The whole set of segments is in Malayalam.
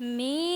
Me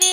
वे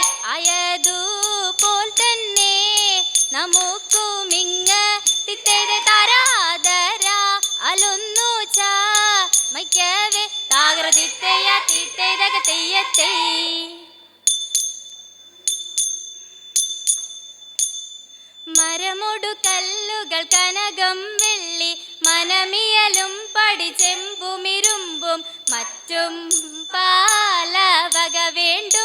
ഇതേ ആയതു പോൽ തന്നെ നമുക്കുമിങ്ങ് തിത്തേരെ താരാതര അലൊന്നു ചമയ്ക്കവേ താകൃതിത്തയ്യ തിത്തേതക തെയ്യത്തേ. മരമൊടു കല്ലുകൾ കനകം വെള്ളി മനമിയലും പടിചെമ്പുമിരുമ്പും മറ്റും പാലവക വേണ്ടു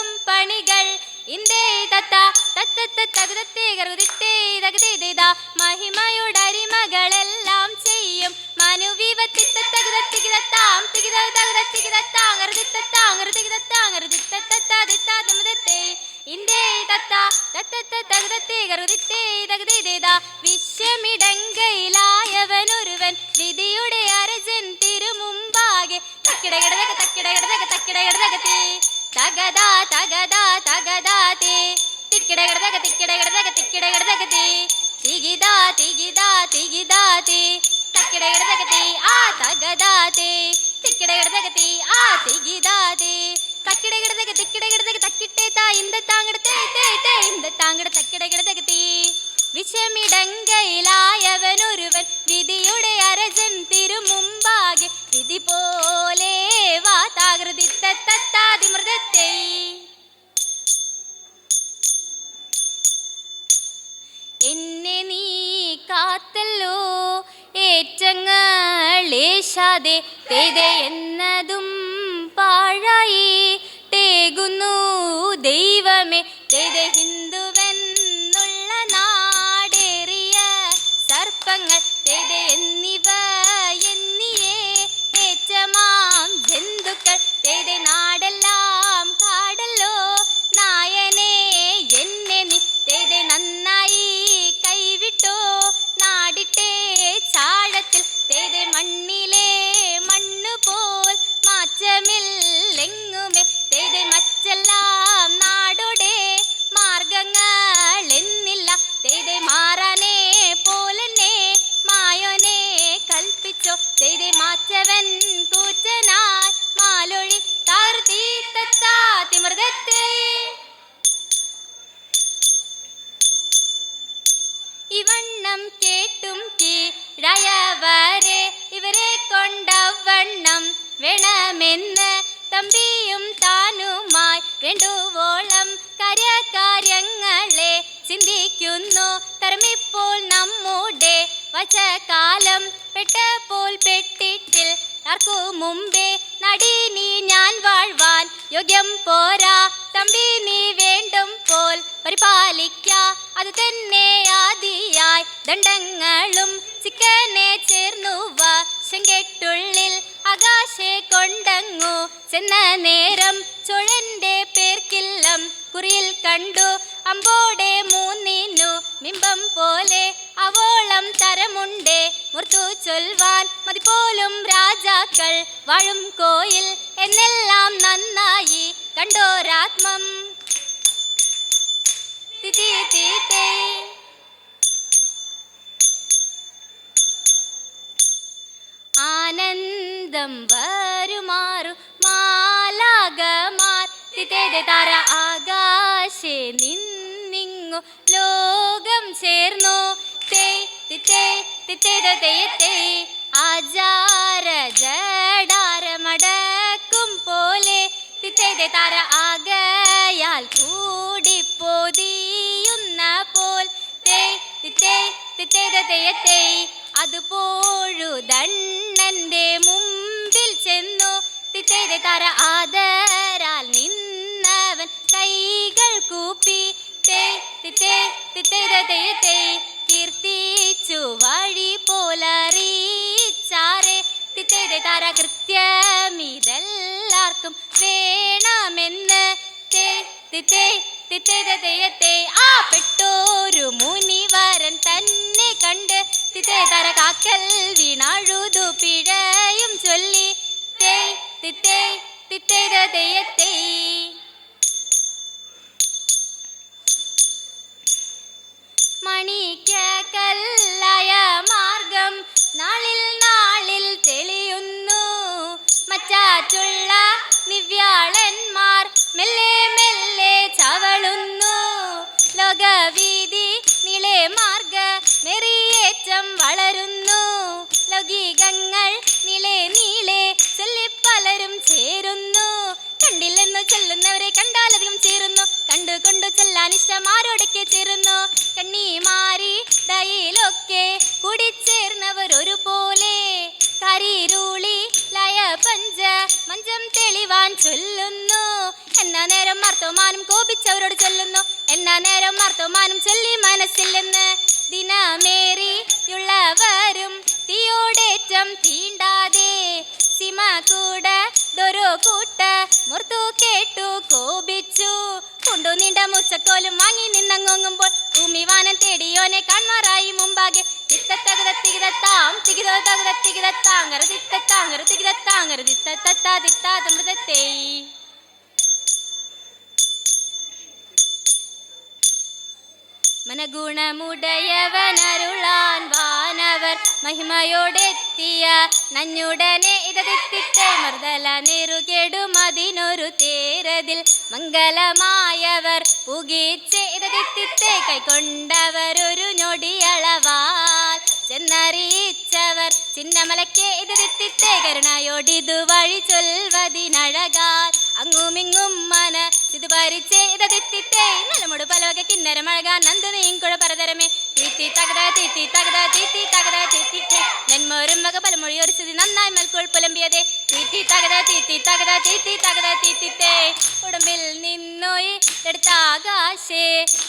ഇന്ദേ തത്ത തത്തത്ത തകുതത്തേ കറുതിത്തേ തകുതേതാ മഹിമയുടരിമകളെല്ലാം ചെയ്യും. മനുവിവത്തിത്തകുതത്തികിതത്താം തികിത തകുതത്തികിതത്താങ്ങറുതിത്തത്താങ്ങറുതികിതത്താങ്ങറുതിത്തത്താതിത്താതമുതത്തേ ഇന്ദേ തത്ത തത്തത്ത തകുതത്തേ കറുതിത്തേ തകുതേതാ വിശ്വമിടങ്കയിലായവനൊരുവൻ വിധിയുടെ അരജൻ തിരുമുമ്പാകെ. തക്കിടകിടതക തക്കിടകിടതക തക്കിടകിടതകത്തേ തകതാ തഗദാ തകതാ തേ. തിക്കിടകിടതക തിക്കിടകിടതക തിക്കിടകിടതകത്തേ തിഗിദാ തിഗിദാ തികിതാ തേ. തക്കിടകിടതകത്തേ ആ തകതാ തേ. തിക്കിടകിടതകത്തേ ആ തികിതാ തേ. തക്കിടകിടതക തിക്കിടകിടതക തക്കിട്ടേ താ ഇന്ത താങ്ങട തേ തേ തേ ഇന്ത താങ്ങട തക്കിടകിടതക തേ. വിഷമിടങ്കയിലായവനൊരുവൻ തേതെ എന്നതും പാഴായി തേകുന്നു ദൈവമേ. തേതെ ഹിന്ദുവെന്നുള്ള നാടേറിയ സർപ്പങ്ങൾ തേതെ എന്നിവ എന്നിയേ ഏറ്റമാം ജന്തുക്കൾ. ഇവണ്ണം കേട്ടും കീഴയവരെ ഇവരെ കൊണ്ടവണ്ണം വേണമെന്ന് തമ്പിയും താനുമായി വേണ്ടുവോളം കാര്യകാര്യങ്ങളെ ചിന്തിക്കുന്നു. തരമിപ്പോൾ നമ്മുടെ പെട്ട പെട്ടപ്പോൾ പെട്ടിട്ടിൽ ആർക്കു മുമ്പേ നടീനി ഞാൻ വാഴ്വാൻ. യോഗ്യം പോരാ തമ്പി നീ വേണ്ടും പോൽ. പരിപാലിക്ക അത് തന്നെ ആദിയായി. ദണ്ഡങ്ങളും ചിക്കനെ ചേർന്നു ശങ്കെട്ടുള്ളിൽ ആകാശെ കൊണ്ടങ്ങു. ചെന്ന നേരം ചുഴന്റെ പേർക്കില്ലം. കുറിയിൽ കണ്ടു അമ്പോടെ മൂന്നിനു. ബിംബം പോലെ അവോളം തരമുണ്ടേ. മുർത്തു ചൊൽവാൻ മതിപോലും രാജാക്കൾ വാഴും കോയിൽ എന്നെല്ലാം നന്നായി കണ്ടോരാത്മം. ആനന്ദം വരുമാറു മാലാകമാർ താര ആകാശേ നിന്നിങ്ങു ലോകം ചേർന്നു. തേ തിത്തേ തേ തെയ്യത്തേ ആചാര ജടാരമടക്കും പോലെ തിത്തേതെ താര ആകയാൽ കൂടി പൊതിയുന്ന പോൽ. തേ തിത്തേ തിത്തേത തെയ്യത്തേ അതുപോഴു ദണ്ണന്റെ മുമ്പിൽ ചെന്നു. തിത്തേതെ താര ആദരാൽ നിന്നവൻ കൈകൾ കൂപ്പി. തേ തിത്തേ തിത്തേത തെയ്യത്തേ കീർത്തിച്ചു വഴി പോലറിയിച്ചാരെ തിത്തേതെ തര കൃത്യമിതെല്ലാവർക്കും വേണമെന്ന്. തേ തിത്തേ തിത്തേത തെയ്യത്തേ ആ പെട്ടോരു മുനിവരൻ തന്നെ കണ്ട് തിത്തേ തര കാക്കൽ വീണാഴുതു പിഴയും ചൊല്ലി. തേ തിത്തേ തിത്തേത മണിക്കല്ലായ മാർഗം നാളിൽ നാളിൽ തെളിയുന്നു. മറ്റാറ്റുള്ള നിവ്യാളന്മാർ മെല്ലെ മെല്ലെ ചവളുന്നു. ലോകവീതി നീളെ മാർഗ മെറിയേറ്റം വളരുന്നു. ലൗകികങ്ങൾ നീളെ നീളെ ചൊല്ലിപ്പലരും ചേരുന്നു. കണ്ടില്ലെന്ന് ചൊല്ലുന്നവരെ കണ്ടാലധികം ചേരുന്നു. കണ്ടുകൊണ്ടു ചെല്ലാൻ ഇഷ്ടം ആരോടൊക്കെ ചേരുന്നു? കണ്ണി മാറി ദയിലൊക്കെ കുടിച്ചേർന്നവർ ഒരുപോലെ. കരിരൂളി ലയ പഞ്ച മഞ്ചം തെളിവാൻ ചൊല്ലുന്നു. എന്നാ നേരം മാർത്തോമാനും കോപിച്ചവരോട് ചൊല്ലുന്നു. എന്നാ നേരം മാർത്തോമാനും ചൊല്ലി മനസ്സില്ലെന്ന് ദിനമേറിയുള്ളവരും തീയോടേറ്റം തീണ്ടാതെ. സിമ കൂട ദൊരു കൂട്ട മുർത്തു കേട്ടു കോപിച്ചു. കൊണ്ടു നീണ്ട മുച്ചക്കോലും വാങ്ങി നിന്നങ്ങോങ്ങുമ്പോൾ ഭൂമി വാനം തേടിയോനെ കൺമാറായി മുമ്പാകെ. മനഗുണമുടയവനരുളാൻ വാനവർ മഹിമയോടെത്തിയ നഞ്ഞുടനെ ഇതതിത്തിത്തെ മർദ്ദല നെറുകെടുമതിനൊരു തേരതിൽ മംഗലമായവർ പുകിച്ച് ഇതതിത്തിത്തെ കൈക്കൊണ്ടവരൊരു ഞൊടിയളവാൽ ചെന്നറിയിച്ചവർ ചിന്നമലക്കെ ഇതതിത്തിത്തെ കരുണയോടിതു വഴി ചൊൽവതിനഴകാൽ അങ്ങുമിങ്ങും മന ഇത് പരിച്ചേ ഇത് തെറ്റിത്തെ പലവക പലോക കിന്നരമഴകാൻ നന്ദ നീങ്കുഴ പരതരമേ. തീത്തി തകത തീത്തി തകത തീത്തി തകത തീത്തിത്തെ വക പലമൊഴി ഒരു സ്ഥിതി നന്നായി മൽക്കുൾ പുലമ്പിയതേ. തീത്തി തകത തീത്തി തകത തീത്തി തകത തീത്തിത്തെ ഉടമ്പിൽ നിന്നോയി എടുത്താകാശേ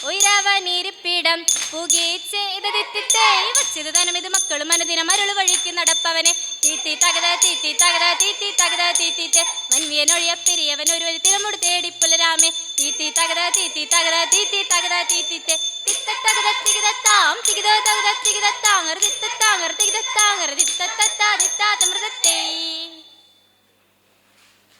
ഉയരവനിരിപ്പിടം പുകീച്ചേ ഇതതിത്തിത്തെ വച്ചത് ധനം ഇത് മക്കളും മനദിനം അരുൾ വഴിക്ക് നടപ്പവനെ. തീത്തി തകത തീത്തി തകത തീത്തി തകത തീത്തിത്തെ മൻവിയനൊഴിയ പെരിയവൻ ഒരു വലിയ തിരമുട് തേടി പുലരാമേ. തീത്തി തകത തീത്തി തകത തീത്തി തകത തീത്തിത്തെ തിഗതത്താം തിഗതത്താങ്ങർ തിത്തത്താങ്ങർ തിഗതത്താങ്ങർ തിത്തത്താ തിത്താ തമൃതത്തേ